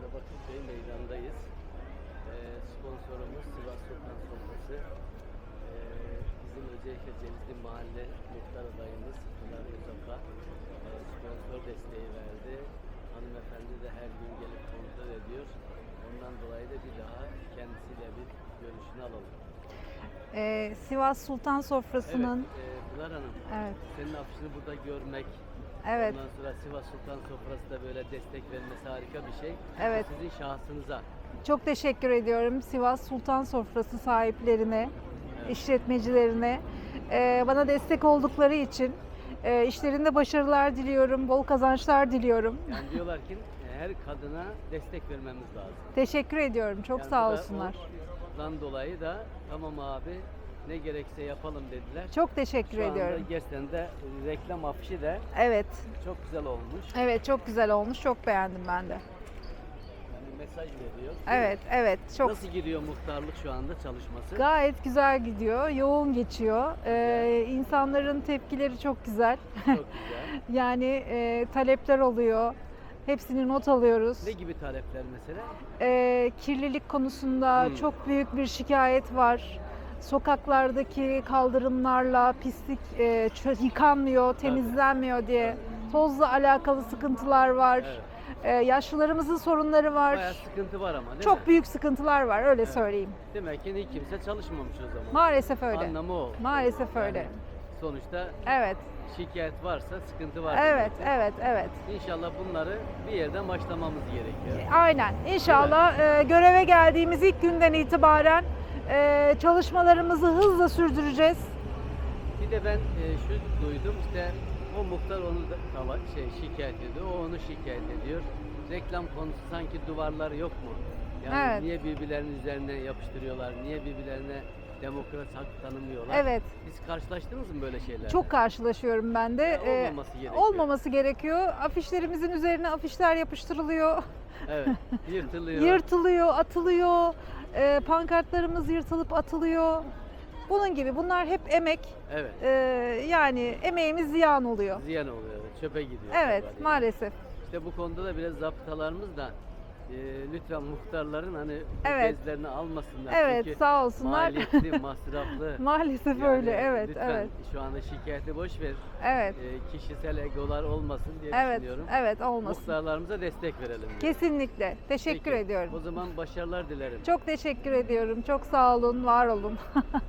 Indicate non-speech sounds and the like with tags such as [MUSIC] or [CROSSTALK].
anda Bakırköy meydandayız. Ee, sponsorumuz Sivas Sultan Sofrası. Ee, bizim özellikle Cevizli Mahalle Muhtar adayımız Pınar Mustafa ee, sponsor desteği verdi. Hanımefendi de her gün gelip kontrol ediyor. Ondan dolayı da bir daha kendisiyle bir görüşünü alalım. Ee, Sivas Sultan Sofrası'nın Evet, e, Pınar Hanım, evet senin afişini burada görmek, evet ondan sonra Sivas Sultan Sofrası da böyle destek vermesi harika bir şey. Evet. Bu Sizin şahsınıza. çok teşekkür ediyorum Sivas Sultan Sofrası sahiplerine, işletmecilerine Ee, bana destek oldukları için e, işlerinde başarılar diliyorum, bol kazançlar diliyorum. Yani diyorlar ki her kadına destek vermemiz lazım. Teşekkür ediyorum. Çok Yani sağ olsunlar. Ondan dolayı da tamam abi ne gerekse yapalım dediler. Çok teşekkür Şu anda ediyorum. gerçekten de reklam afişi de Evet. çok güzel olmuş. Evet çok güzel olmuş. Çok beğendim ben de. Yani mesaj veriyor. Evet, evet. Çok Nasıl gidiyor muhtarlık şu anda çalışması? gayet güzel gidiyor. Yoğun geçiyor. Ee, insanların tepkileri çok güzel. Çok [LAUGHS] güzel. Yani e, talepler oluyor. Hepsini not alıyoruz. Ne gibi talepler mesela? Ee, kirlilik konusunda Hmm. çok büyük bir şikayet var. Sokaklardaki kaldırımlarla pislik e, yıkanmıyor, temizlenmiyor diye tozla alakalı sıkıntılar var. Evet. Ee, yaşlılarımızın sorunları var. Bayağı sıkıntı var ama değil Çok mi? büyük sıkıntılar var öyle Evet. söyleyeyim. Demek ki hiç kimse çalışmamış o zaman. Maalesef öyle. Anlamı o. Maalesef öyle. Yani sonuçta Evet. şikayet varsa sıkıntı var. Evet, demektir. evet, evet. İnşallah bunları bir yerden başlamamız gerekiyor. Aynen. İnşallah e, göreve geldiğimiz ilk günden itibaren e, çalışmalarımızı hızla sürdüreceğiz. Bir de ben e, şu duydum işte o muhtar onu da tava, şey şikayet ediyor, o onu şikayet ediyor. Reklam konusu sanki duvarlar yok mu? Yani Evet. niye birbirlerinin üzerine yapıştırıyorlar? Niye birbirlerine demokrat hak tanımıyorlar? Evet. Hiç karşılaştınız mı böyle şeylerle? Çok karşılaşıyorum ben de. Ya E, olmaması gerekiyor. olmaması gerekiyor. Afişlerimizin üzerine afişler yapıştırılıyor. Evet. [LAUGHS] Yırtılıyor. Yırtılıyor, atılıyor. E, pankartlarımız yırtılıp atılıyor. Bunun gibi bunlar hep emek. Evet. E, yani emeğimiz ziyan oluyor. Ziyan oluyor. Çöpe gidiyor. Evet, maalesef. İşte bu konuda da biraz zaptalarımız da e, lütfen muhtarların hani bu Evet. bezlerini almasınlar. Evet, Çünkü sağ olsunlar. maliyetli, [LAUGHS] masraflı. Maalesef Yani öyle. Evet, lütfen evet. şu anda şikayeti boş ver. Evet. E, kişisel egolar olmasın diye Evet, düşünüyorum. evet olmasın. Muhtarlarımıza destek verelim. diyorum. Kesinlikle. Teşekkür Peki, ediyorum. O zaman başarılar dilerim. Çok teşekkür ediyorum. Çok sağ olun, var olun. [LAUGHS]